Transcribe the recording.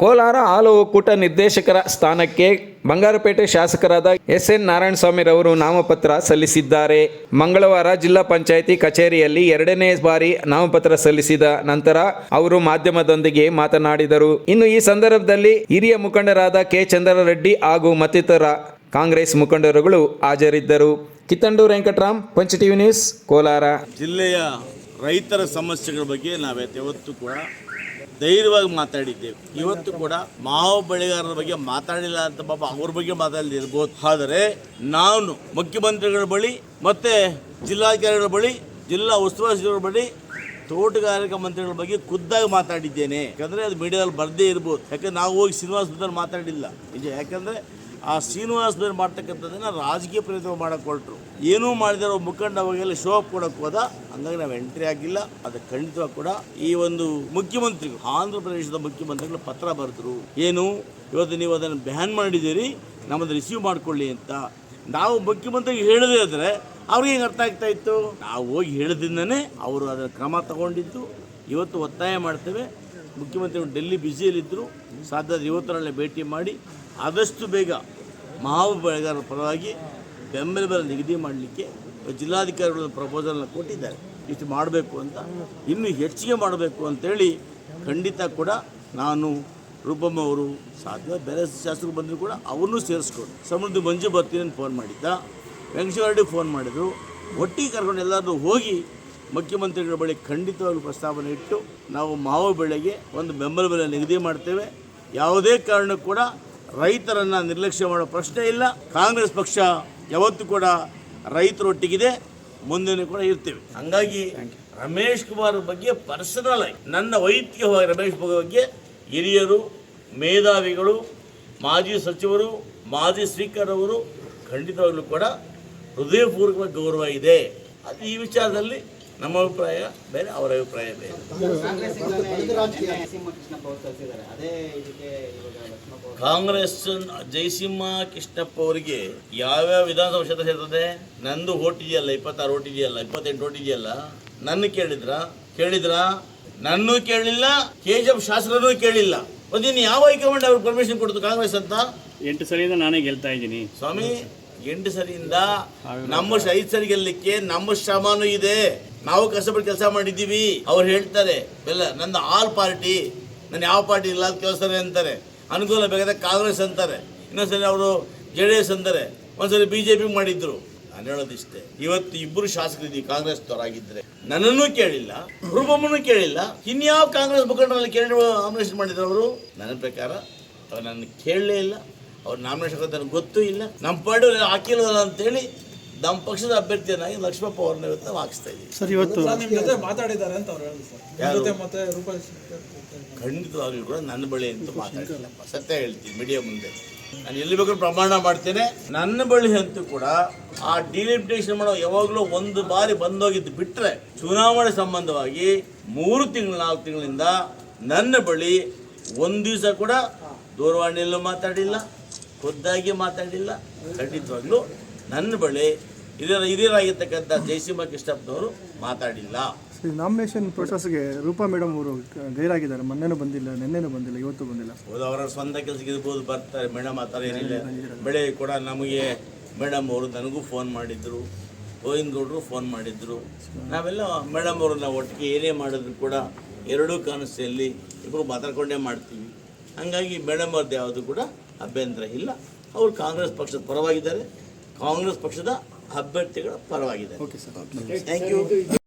ಕೋಲಾರ ಹಾಲು ಒಕ್ಕೂಟ ನಿರ್ದೇಶಕರ ಸ್ಥಾನಕ್ಕೆ ಬಂಗಾರಪೇಟೆ ಶಾಸಕರಾದ ಎಸ್ ಎನ್ ನಾರಾಯಣಸ್ವಾಮಿರವರು ನಾಮಪತ್ರ ಸಲ್ಲಿಸಿದ್ದಾರೆ. ಮಂಗಳವಾರ ಜಿಲ್ಲಾ ಪಂಚಾಯಿತಿ ಕಚೇರಿಯಲ್ಲಿ ಎರಡನೇ ಬಾರಿ ನಾಮಪತ್ರ ಸಲ್ಲಿಸಿದ ನಂತರ ಅವರು ಮಾಧ್ಯಮದೊಂದಿಗೆ ಮಾತನಾಡಿದರು. ಇನ್ನು ಈ ಸಂದರ್ಭದಲ್ಲಿ ಹಿರಿಯ ಮುಖಂಡರಾದ ಕೆ ಚಂದ್ರರೆಡ್ಡಿ ಹಾಗೂ ಮತ್ತಿತರ ಕಾಂಗ್ರೆಸ್ ಮುಖಂಡರುಗಳು ಹಾಜರಿದ್ದರು. ಕಿತ್ತಂಡೂರು ವೆಂಕಟರಾಮ್, ಪಂಚ ಟಿವಿ ನ್ಯೂಸ್, ಕೋಲಾರ. ಜಿಲ್ಲೆಯ ರೈತರ ಸಮಸ್ಯೆಗಳ ಬಗ್ಗೆ ನಾವೇ ಯಾವತ್ತೂ ಕೂಡ ಧೈರ್ಯವಾಗಿ ಮಾತಾಡಿದ್ದೇವೆ. ಇವತ್ತು ಕೂಡ ಮಾವು ಬೆಳೆಗಾರರ ಬಗ್ಗೆ ಮಾತಾಡಿಲ್ಲ ಅಂತ ಪಾಪ ಅವ್ರ ಬಗ್ಗೆ ಮಾತಾಡಲಿರ್ಬೋದು ಆದರೆ ನಾನು ಮುಖ್ಯಮಂತ್ರಿಗಳ ಬಳಿ ಮತ್ತೆ ಜಿಲ್ಲಾಧಿಕಾರಿಗಳ ಬಳಿ, ಜಿಲ್ಲಾ ಉಸ್ತುವಾರಿ ಸಚಿವರ ಬಳಿ ತೋಟಗಾರಿಕಾ ಮಂತ್ರಿಗಳ ಬಗ್ಗೆ ಖುದ್ದಾಗಿ ಮಾತಾಡಿದ್ದೇನೆ. ಯಾಕಂದರೆ ಅದು ಮೀಡಿಯಾದಲ್ಲಿ ಬರದೇ ಇರ್ಬೋದು. ಯಾಕಂದ್ರೆ ನಾವು ಹೋಗಿ ಶ್ರೀನಿವಾಸ ಮಾತಾಡಿಲ್ಲ. ನಿಜ ಯಾಕಂದರೆ ಆ ಶ್ರೀನಿವಾಸ ಬೇರೆ ಮಾಡ್ತಕ್ಕಂಥದ್ದನ್ನು ರಾಜಕೀಯ ಪ್ರಯತ್ನ ಮಾಡೋಕ್ಕೆ ಹೊರಟರು. ಏನೂ ಮಾಡಿದರೆ ಮುಖಂಡ ಅವಾಗೆಲ್ಲ ಶೋ ಅಪ್ ಕೊಡಕ್ಕೆ ಹೋದ, ಹಂಗಾಗಿ ನಾವು ಎಂಟ್ರಿ ಆಗಿಲ್ಲ. ಅದು ಖಂಡಿತವಾಗಿ ಕೂಡ ಈ ಒಂದು ಮುಖ್ಯಮಂತ್ರಿಗಳು, ಆಂಧ್ರ ಪ್ರದೇಶದ ಮುಖ್ಯಮಂತ್ರಿಗಳು ಪತ್ರ ಬರೆದ್ರು. ಏನು, ಇವತ್ತು ನೀವು ಅದನ್ನು ಬ್ಯಾನ್ ಮಾಡಿದ್ದೀರಿ ನಮ್ಮದು ರಿಸೀವ್ ಮಾಡಿಕೊಳ್ಳಿ ಅಂತ. ನಾವು ಮುಖ್ಯಮಂತ್ರಿಗೆ ಹೇಳದೇ ಆದರೆ ಅವ್ರಿಗೆ ಹೆಂಗೆ ಅರ್ಥ ಆಗ್ತಾ ಇತ್ತು? ನಾವು ಹೋಗಿ ಹೇಳಿದಿಂದನೇ ಅವರು ಅದರ ಕ್ರಮ ತಗೊಂಡಿದ್ದು. ಇವತ್ತು ಒತ್ತಾಯ ಮಾಡ್ತೇವೆ. ಮುಖ್ಯಮಂತ್ರಿಗಳು ಡೆಲ್ಲಿ ಬ್ಯುಸಿಯಲ್ಲಿದ್ದರು ಸಾಧ್ಯ ಇವತ್ತರಲ್ಲೇ ಭೇಟಿ ಮಾಡಿ. ಆದಷ್ಟು ಬೇಗ ಮಾವು ಬೆಳೆಗಾರರ ಪರವಾಗಿ ಬೆಂಬಲ ಬೆಲೆ ನಿಗದಿ ಮಾಡಲಿಕ್ಕೆ ಜಿಲ್ಲಾಧಿಕಾರಿಗಳು ಪ್ರಪೋಸಲ್ನ ಕೊಟ್ಟಿದ್ದಾರೆ. ಇಷ್ಟು ಮಾಡಬೇಕು ಅಂತ, ಇನ್ನೂ ಹೆಚ್ಚಿಗೆ ಮಾಡಬೇಕು ಅಂತೇಳಿ ಖಂಡಿತ ಕೂಡ ನಾನು ರೂಪಮ್ಮ ಅವರು ಸಾಧ್ಯ. ಬೇರೆ ಶಾಸಕರು ಬಂದರೂ ಕೂಡ ಅವನ್ನೂ ಸೇರಿಸ್ಕೊಂಡು ಸಮೃದ್ಧಿ ಮಂಜು ಬರ್ತೀನಿ ಅಂತ ಫೋನ್ ಮಾಡಿದ್ದ. ವೆಂಕಟೇಶ್ವರ ಫೋನ್ ಮಾಡಿದರು. ಒಟ್ಟಿಗೆ ಕರ್ಕೊಂಡು ಎಲ್ಲರೂ ಹೋಗಿ ಮುಖ್ಯಮಂತ್ರಿಗಳ ಬಳಿ ಖಂಡಿತವಾಗಿ ಪ್ರಸ್ತಾವನೆ ಇಟ್ಟು ನಾವು ಮಾವು ಬೆಳೆಗೆ ಒಂದು ಬೆಂಬಲ ಬೆಲೆ ನಿಗದಿ ಮಾಡ್ತೇವೆ. ಯಾವುದೇ ಕಾರಣಕ್ಕೂ ಕೂಡ ರೈತರನ್ನು ನಿರ್ಲಕ್ಷ್ಯ ಮಾಡೋ ಪ್ರಶ್ನೆ ಇಲ್ಲ. ಕಾಂಗ್ರೆಸ್ ಪಕ್ಷ ಯಾವತ್ತೂ ಕೂಡ ರೈತರೊಟ್ಟಿಗಿದೆ. ಮುಂದೆ ಕೂಡ ಇರ್ತೇವೆ. ಹಂಗಾಗಿ ರಮೇಶ್ ಕುಮಾರ್ ಬಗ್ಗೆ ಪರ್ಸನಲ್ ಆಗಿ, ನನ್ನ ವೈಯಕ್ತಿಕವಾಗಿ ರಮೇಶ್ ಬಗ್ಗೆ ಹಿರಿಯರು, ಮೇಧಾವಿಗಳು, ಮಾಜಿ ಸಚಿವರು, ಮಾಜಿ ಸ್ಪೀಕರ್ ಅವರು ಖಂಡಿತವಾಗ್ಲೂ ಕೂಡ ಹೃದಯಪೂರ್ವಕ ಗೌರವ ಇದೆ. ಅದು ಈ ವಿಚಾರದಲ್ಲಿ ನಮ್ಮ ಅಭಿಪ್ರಾಯ ಬೇರೆ ಅವರ ಅಭಿಪ್ರಾಯ ಬೇರೆ. ಕಾಂಗ್ರೆಸ್ ಜಯಸಿಂಹ ಕೃಷ್ಣಪ್ಪ ಅವರಿಗೆ ಯಾವ್ಯಾವ ವಿಧಾನಸಭಾ ಕ್ಷೇತ್ರ ಸೇರ್ತದೆ? ನಂದು ಓಟ್ ಇದೆಯಲ್ಲ ಇಪ್ಪತ್ತಾರು ಓಟ್ ಇದೆಯಲ್ಲ ಇಪ್ಪತ್ತೆಂಟು ಓಟ್ ಇದೆಯಲ್ಲ ನನ್ನ ಕೇಳಿದ್ರ? ಕೇಳಿದ್ರ? ನನ್ನೂ ಕೇಳಿಲ್ಲ ಕೆ ಜಿ ಎಫ್ ಶಾಸಕರನ್ನೂ ಕೇಳಿಲ್ಲ. ಒಂದಿನ ಯಾವ ಹೈಕಮಾಂಡ್ ಅವ್ರಿಗೆ ಪರ್ಮಿಷನ್ ಕೊಡ್ತು ಕಾಂಗ್ರೆಸ್ ಅಂತ? ಎಂಟು ಸರಿಯಿಂದ ನಾನೇ ಗೆಲ್ತಾ ಇದ್ದೀನಿ. ಸ್ವಾಮಿ ಎಂಟು ಸರಿಯಿಂದ ನಮ್ಮ ಸರಿ ಗೆಲ್ಲಲಿಕ್ಕೆ ನಮ್ಮ ಶ್ರಮನೂ ಇದೆ. ನಾವು ಕಷ್ಟಪಟ್ಟು ಕೆಲಸ ಮಾಡಿದ್ದೀವಿ. ಅವ್ರು ಹೇಳ್ತಾರೆ, ಬೆಲ್ಲ, ನಂದು ಆಲ್ ಪಾರ್ಟಿ, ನಾನು ಯಾವ ಪಾರ್ಟಿ ಇಲ್ಲ ಕೆಲಸ ಅಂತಾರೆ. ಅನುಕೂಲ ಬೇಕಾದ ಕಾಂಗ್ರೆಸ್ ಅಂತಾರೆ. ಇನ್ನೊಂದ್ಸರಿ ಅವರು ಜೆ ಡಿ ಎಸ್ ಅಂತಾರೆ. ಒಂದ್ಸರಿ ಬಿ ಜೆ ಪಿ ಮಾಡಿದ್ರು. ನಾನು ಹೇಳೋದಿಷ್ಟೇ, ಇವತ್ತು ಇಬ್ಬರು ಶಾಸಕರಿದ್ದೀವಿ ಕಾಂಗ್ರೆಸ್ ಆಗಿದ್ರೆ ನನ್ನನ್ನು ಕೇಳಿಲ್ಲ ರೂಪಮ್ಮನ್ನು ಕೇಳಿಲ್ಲ. ಇನ್ಯಾವ ಕಾಂಗ್ರೆಸ್ ಮುಖಂಡರಲ್ಲಿ ಕೇಳಿ ಆಮ್ನೇಷನ್ ಮಾಡಿದ್ರು ಅವರು? ನನ್ನ ಪ್ರಕಾರ, ಅವ್ರು ನನ್ನ ಕೇಳಲೇ ಇಲ್ಲ. ಅವ್ರು ನಾಮಿನೇಷನ್ ನನಗೆ ಗೊತ್ತೂ ಇಲ್ಲ. ನಮ್ಮ ಪಾರ್ಟಿ ಹಾಕಿಲ್ವಲ್ಲ ಅಂತೇಳಿ ನಮ್ಮ ಪಕ್ಷದ ಅಭ್ಯರ್ಥಿಯನ್ನಾಗಿ ಲಕ್ಷ್ಮಪ್ಪ ಅವ್ರನ್ನ ಇವತ್ತು ನಾವು ಹಾಕಿಸ್ತಾ ಇದ್ದೀವಿ. ಸರ್ ಇವತ್ತು ಜೊತೆ ಮಾತಾಡಿದ್ದಾರೆ ಅಂತ ಅವ್ರು ಹೇಳಿದ್ರು ಜೊತೆ ಮತ್ತೆ ರೂಪಾಯಿ ಖಂಡಿತವಾಗ್ಲೂ ಕೂಡ ನನ್ನ ಬಳಿ ಅಂತ ಮಾತಾಡಿಲ್ಲಪ್ಪ ಸತ್ಯ ಹೇಳ್ತೀನಿ ಮೀಡಿಯಾ ಮುಂದೆ. ನಾನು ಎಲ್ಲಿ ಬೇಕಾದ್ರೂ ಪ್ರಮಾಣ ಮಾಡ್ತೇನೆ. ನನ್ನ ಬಳಿ ಅಂತೂ ಕೂಡ ಆ ಡಿಲಿಮಿಟೇಷನ್ ಮಾಡೋ ಯಾವಾಗಲೂ ಒಂದು ಬಾರಿ ಬಂದೋಗಿದ್ದು ಬಿಟ್ಟರೆ ಚುನಾವಣೆ ಸಂಬಂಧವಾಗಿ ಮೂರು ತಿಂಗಳು ನಾಲ್ಕು ತಿಂಗಳಿಂದ ನನ್ನ ಬಳಿ ಒಂದು ದಿವಸ ಕೂಡ ದೂರವಾಣಿಯಲ್ಲೂ ಮಾತಾಡಿಲ್ಲ. ಖುದ್ದಾಗಿ ಮಾತಾಡಿಲ್ಲ. ಖಂಡಿತವಾಗ್ಲೂ ನನ್ನ ಬಳಿ ಹಿರಿಯರ ಹಿರಿಯರಾಗಿರ್ತಕ್ಕಂಥ ಜಯಸಿಂಹ ಕೃಷ್ಣಪ್ಪನವರು ಮಾತಾಡಿಲ್ಲ. ನಾಮಿನೇಷನ್ ಪ್ರೊಸೆಸ್ಗೆ ರೂಪಾ ಮೇಡಮ್ ಅವರು ಗೈರಾಗಿದ್ದಾರೆ. ಮೊನ್ನೆನೂ ಬಂದಿಲ್ಲ ನಿನ್ನೆನೂ ಬಂದಿಲ್ಲ ಇವತ್ತು ಬಂದಿಲ್ಲ. ಹೌದು ಅವರ ಸ್ವಂತ ಕೆಲಸಕ್ಕೆ ಇರ್ಬೋದು ಬರ್ತಾರೆ. ಮೇಡಮ್ ಆ ಥರ ಏನಿಲ್ಲ. ಬೆಳೆ ಕೂಡ ನಮಗೆ ಮೇಡಮ್ ಅವರು ನನಗೂ ಫೋನ್ ಮಾಡಿದ್ರು. ಗೋವಿಂದ ಗೌಡರು ಫೋನ್ ಮಾಡಿದ್ರು. ನಾವೆಲ್ಲ ಮೇಡಮ್ ಅವ್ರನ್ನ ಒಟ್ಟಿಗೆ ಏನೇ ಮಾಡಿದ್ರು ಕೂಡ ಎರಡೂ ಕಾನ್ಸ್ಟಿಯಲ್ಲಿ ಇಬ್ಬರು ಮಾತಾಡ್ಕೊಂಡೇ ಮಾಡ್ತೀವಿ. ಹಂಗಾಗಿ ಮೇಡಮ್ ಅವ್ರದ್ದು ಯಾವುದು ಕೂಡ ಅಭ್ಯಂತರ ಇಲ್ಲ. ಅವರು ಕಾಂಗ್ರೆಸ್ ಪಕ್ಷದ ಪರವಾಗಿದ್ದಾರೆ. ಕಾಂಗ್ರೆಸ್ ಪಕ್ಷದ ಅಭ್ಯರ್ಥಿಗಳ ಪರವಾಗಿದ್ದಾರೆ. Okay sir thank you